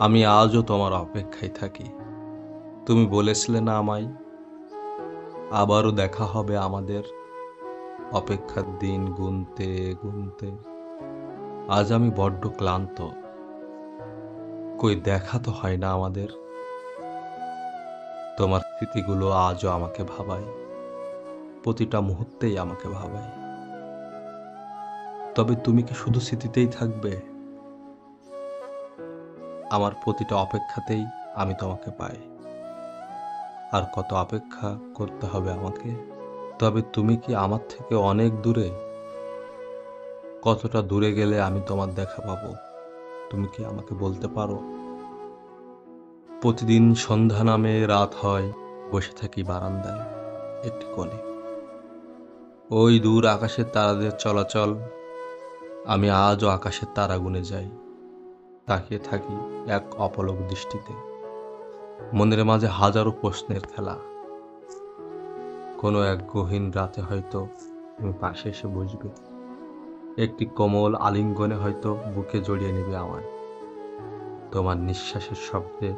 আমি আজও তোমার অপেক্ষায় থাকি। তুমি বলেছিলে না আমায়। আবারও দেখা হবে আমাদের। অপেক্ষার দিন গুনতে গুনতে। আজ আমি বড্ড ক্লান্ত। কই দেখা তো হয় না আমাদের। তোমার স্মৃতিগুলো আজও আমাকে ভাবায়। প্রতিটা মুহূর্তেই আমাকে ভাবায়। তবে তুমি কি শুধু স্মৃতিতেই থাকবে? আমার প্রতিটা অপেক্ষাতেই আমি তোমাকে পাই। আর কত অপেক্ষা করতে হবে আমাকে? তবে তুমি কি আমার থেকে অনেক দূরে? কতটা দূরে গেলে আমি তোমার দেখা পাবো? তুমি কি আমাকে বলতে পারো? প্রতিদিন সন্ধ্যা নামে রাত হয়, বসে থাকি বারান্দায়, একটি কোণে। ওই দূর আকাশের তারাদের চলাচল, আমি আজও আকাশের তারা গুনে যাই। তাকিয়ে থাকি এক অপলক দৃষ্টিতে। মনের মাঝে হাজারো প্রশ্নের খেলা। কোনো এক গহীন রাতে হয়তো তুমি পাশে এসে বসবে। একটি কোমল আলিঙ্গনে হয়তো বুকে জড়িয়ে নেবে আমায়। তোমার নিঃশ্বাসের শব্দে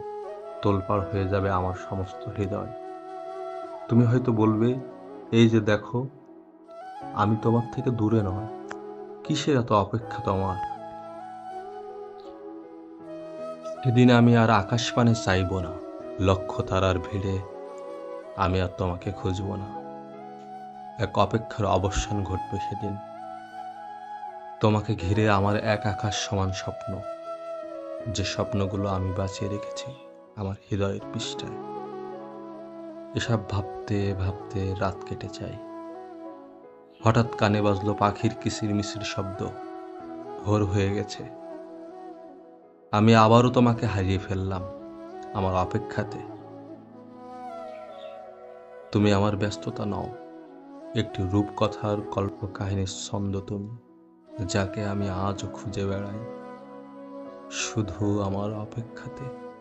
তোলপাড় হয়ে যাবে আমার সমস্ত হৃদয়। তুমি হয়তো বলবে, এই যে দেখো, আমি তোমার থেকে দূরে নয়। কিসের এত অপেক্ষা তোমার? সেদিন আমি আর আকাশ পানে চাইব না লক্ষ তারার ভিড়ে আমি আর তোমাকে খুঁজব না। এক অপেক্ষার অবসান ঘটবে সেদিন। তোমাকে ঘিরে আমার এক আকাশ সমান স্বপ্ন। যে স্বপ্নগুলো আমি বাঁচিয়ে রেখেছি আমার হৃদয়ের পৃষ্ঠায়। এসব ভাবতে ভাবতে রাত কেটে যায়। হঠাৎ কানে বাজলো পাখির কিসির মিসির শব্দ। ভোর হয়ে গেছে। আমি আবারও তোমাকে হারিয়ে ফেললাম আমার অপেক্ষাতে। তুমি আমার ব্যস্ততা নও, একটি রূপকথার কল্প কল্পকাহিনীর ছন্দ তুমি, যাকে আমি আজও খুঁজে বেড়াই। শুধু আমার অপেক্ষাতে